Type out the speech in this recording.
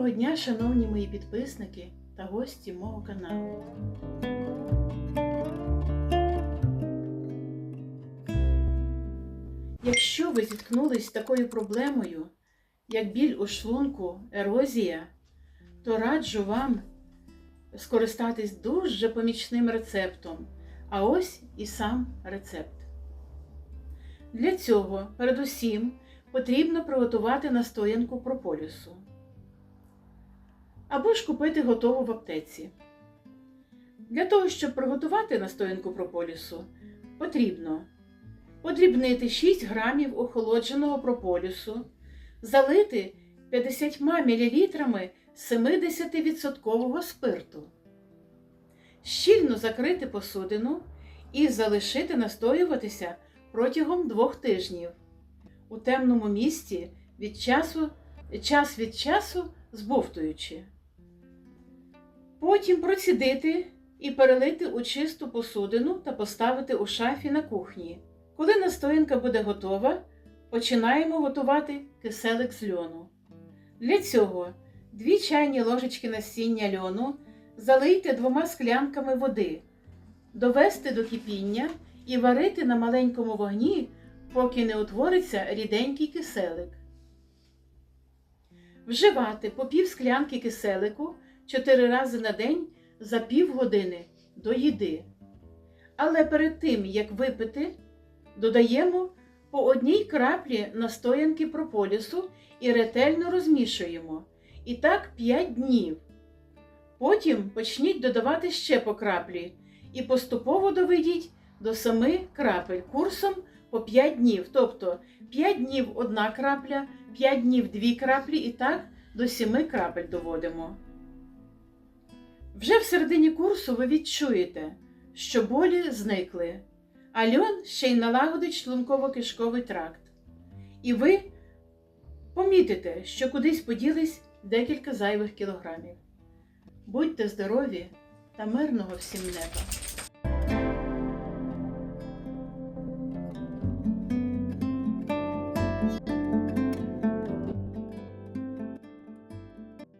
Доброго дня, шановні мої підписники та гості мого каналу. Якщо ви зіткнулись з такою проблемою, як біль у шлунку, ерозія, то раджу вам скористатись дуже помічним рецептом. А ось і сам рецепт. Для цього передусім потрібно приготувати настоянку прополісу. Або ж купити готову в аптеці. Для того, щоб приготувати настоянку прополісу, потрібно подрібнити 6 грамів охолодженого прополісу, залити 50 мл 70% спирту, щільно закрити посудину і залишити настоюватися протягом двох тижнів у темному місці від часу, час від часу збовтуючи. Потім процідити і перелити у чисту посудину та поставити у шафі на кухні. Коли настоянка буде готова, починаємо готувати киселик з льону. Для цього 2 чайні ложечки насіння льону залийте двома склянками води, довести до кипіння і варити на маленькому вогні, поки не утвориться ріденький киселик. Вживати по пів склянки киселику 4 рази на день за півгодини до їди. Але перед тим, як випити, додаємо по одній краплі настоянки прополісу і ретельно розмішуємо. І так 5 днів. Потім почніть додавати ще по краплі і поступово доведіть до 7 крапель курсом по 5 днів. Тобто 5 днів одна крапля, 5 днів 2 краплі і так до 7 крапель доводимо. Вже в середині курсу ви відчуєте, що болі зникли, а льон ще й налагодить шлунково-кишковий тракт. І ви помітите, що кудись поділись декілька зайвих кілограмів. Будьте здорові та мирного всім неба!